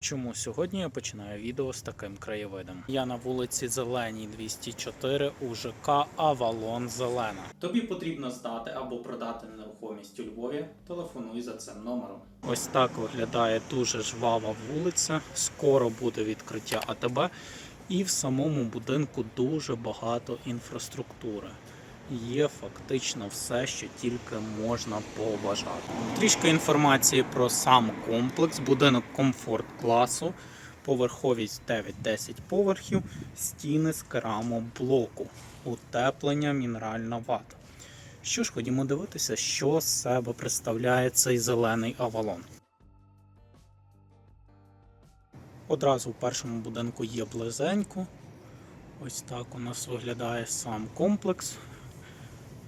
Чому сьогодні я починаю відео з таким краєвидом? Я на вулиці Зеленій 204 у ЖК Авалон Зелена. Тобі потрібно здати або продати нерухомість у Львові. Телефонуй за цим номером. Ось так виглядає дуже жвава вулиця. Скоро буде відкриття АТБ, і в самому будинку дуже багато інфраструктури. Є фактично все, що тільки можна побажати. Трішки інформації про сам комплекс, будинок комфорт класу, поверховість 9-10 поверхів, стіни з керамоблоку, утеплення, мінеральна вата. Що ж, ходімо дивитися, що з себе представляє цей зелений авалон. Одразу в першому будинку є близенько. Ось так у нас виглядає сам комплекс.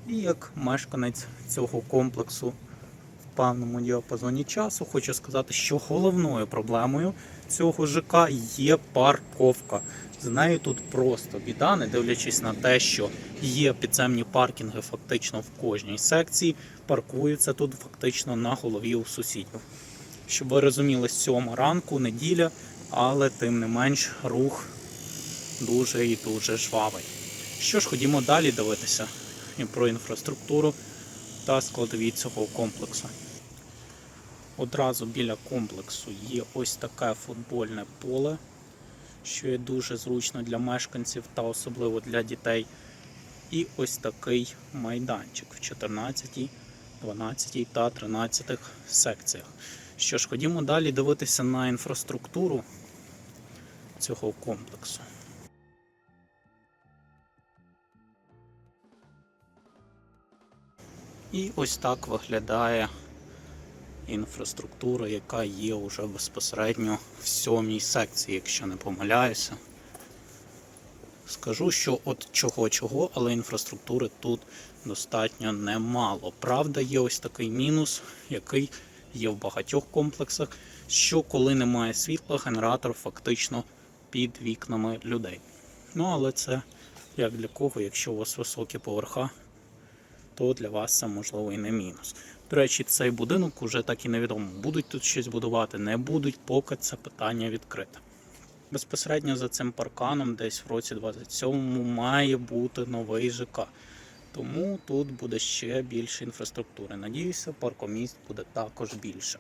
І як мешканець цього комплексу в певному діапазоні часу, хочу сказати, що головною проблемою цього ЖК є парковка. З нею тут просто біда, не дивлячись на те, що є підземні паркінги фактично в кожній секції, паркуються тут фактично на голові у сусідів. Щоб ви розуміли, сьома ранку, неділя, але тим не менш рух дуже і дуже жвавий. Що ж, ходімо далі дивитися і про інфраструктуру та складові цього комплексу. Одразу біля комплексу є ось таке футбольне поле, що є дуже зручно для мешканців та особливо для дітей. І ось такий майданчик в 14, 12 та 13 секціях. Що ж, ходімо далі дивитися на інфраструктуру цього комплексу. І ось так виглядає інфраструктура, яка є вже безпосередньо в сьомій секції, якщо не помиляюся. Скажу, що от чого-чого, але інфраструктури тут достатньо немало. Правда, є ось такий мінус, який є в багатьох комплексах, що коли немає світла, генератор фактично під вікнами людей. Ну, але це як для кого, якщо у вас високі поверха, то для вас це можливо і не мінус. До речі, цей будинок уже так і невідомо, будуть тут щось будувати, не будуть, поки це питання відкрите. Безпосередньо за цим парканом, десь в році 27-му, має бути новий ЖК. Тому тут буде ще більше інфраструктури. Надіюся, паркоміст буде також більше.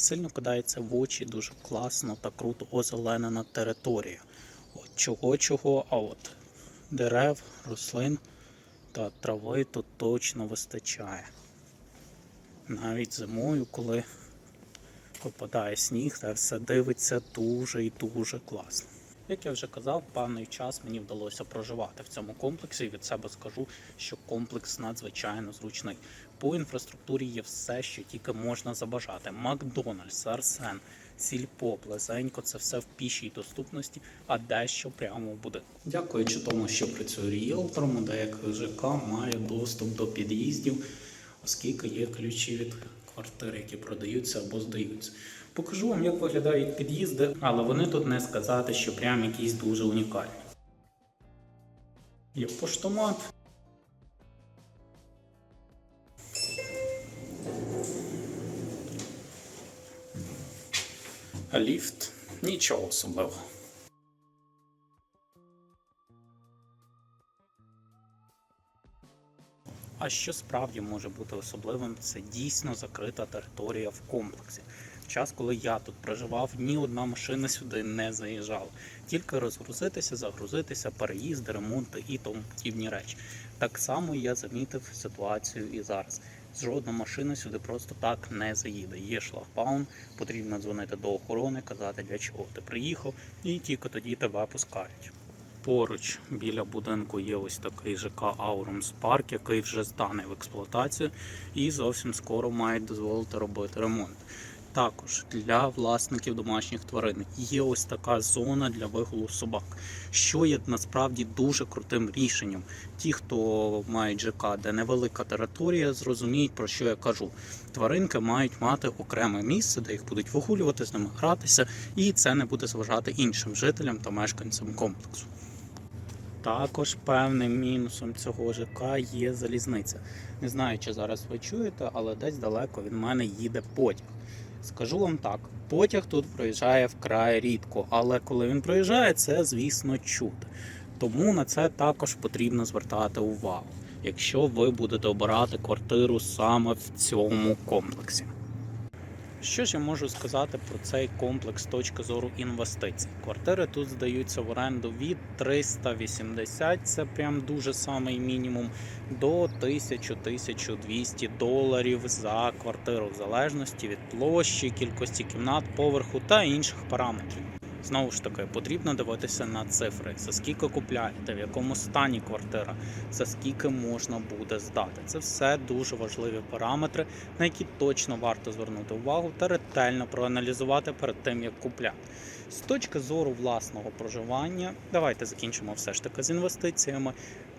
Сильно кидається в очі, дуже класно та круто озеленена територія. От чого чого, а от дерев, рослин та трави тут точно вистачає. Навіть зимою, коли випадає сніг, це все дивиться дуже і дуже класно. Як я вже казав, певний час мені вдалося проживати в цьому комплексі. Від себе скажу, що комплекс надзвичайно зручний. По інфраструктурі є все, що тільки можна забажати. Макдональдс, Арсен, Сільпо, Близенько це все в пішій доступності, а дещо прямо в будинку. Дякуючи тому, що працюю ріелтором, деяких ЖК має доступ до під'їздів, оскільки є ключі від квартир, які продаються або здаються. Покажу вам, як виглядають під'їзди, але вони тут не сказати, що прям якісь дуже унікальні. Є поштомат. Ліфт. Нічого особливого. А що справді може бути особливим, це дійсно закрита територія в комплексі. Час, коли я тут проживав, ні одна машина сюди не заїжджала. Тільки розгрузитися, загрузитися, переїзди, ремонти і тому подібні речі. Так само я замітив ситуацію і зараз. Жодна машина сюди просто так не заїде. Є шлагбаум, потрібно дзвонити до охорони, казати, для чого ти приїхав, і тільки тоді тебе пускають. Поруч біля будинку є ось такий ЖК Аурумс Парк, який вже зданий в експлуатацію і зовсім скоро мають дозволити робити ремонт. Також для власників домашніх тварин є ось така зона для вигулу собак, що є насправді дуже крутим рішенням. Ті, хто мають ЖК, де невелика територія, зрозуміють про що я кажу. Тваринки мають мати окреме місце, де їх будуть вигулювати, з ними гратися, і це не буде зважати іншим жителям та мешканцям комплексу. Також певним мінусом цього ЖК є залізниця. Не знаю, чи зараз ви чуєте, але десь далеко від мене їде потяг. Скажу вам так, потяг тут проїжджає вкрай рідко, але коли він проїжджає, це звісно чути. Тому на це також потрібно звертати увагу, якщо ви будете обирати квартиру саме в цьому комплексі. Що ж я можу сказати про цей комплекс з точки зору інвестицій? Квартири тут здаються в оренду від 380, це прям дуже самий мінімум, до 1000-1200 доларів за квартиру, в залежності від площі, кількості кімнат, поверху та інших параметрів. Знову ж таки, потрібно дивитися на цифри, за скільки купляєте, в якому стані квартира, за скільки можна буде здати. Це все дуже важливі параметри, на які точно варто звернути увагу та ретельно проаналізувати перед тим, як купляти. З точки зору власного проживання, давайте закінчимо все ж таки з інвестиціями.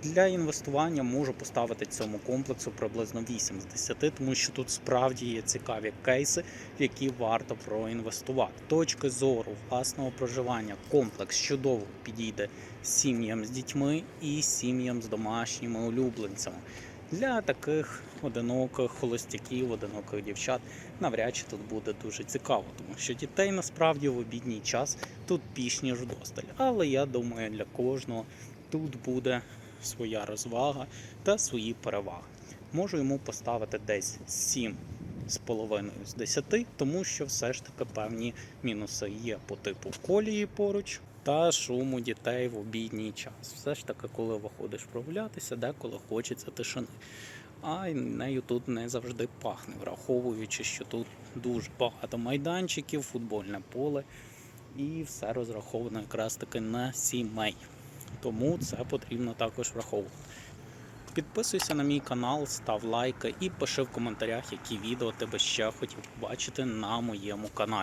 Для інвестування можу поставити цьому комплексу приблизно 8 з 10, тому що тут справді є цікаві кейси, в які варто проінвестувати. Точки зору власного проживання комплекс чудово підійде сім'ям з дітьми і сім'ям з домашніми улюбленцями. Для таких одиноких холостяків, одиноких дівчат навряд чи тут буде дуже цікаво, тому що дітей насправді в обідній час тут більш ніж вдосталь. Але я думаю, для кожного тут буде своя розвага та свої переваги. Можу йому поставити десь 7 з половиною з 10, тому що все ж таки певні мінуси є по типу колії поруч та шуму дітей в обідній час. Все ж таки, коли виходиш прогулятися, деколи хочеться тишини. А нею тут не завжди пахне, враховуючи, що тут дуже багато майданчиків, футбольне поле, і все розраховано якраз таки на сімей. Тому це потрібно також враховувати. Підписуйся на мій канал, став лайки і пиши в коментарях, які відео тебе ще хотів побачити на моєму каналі.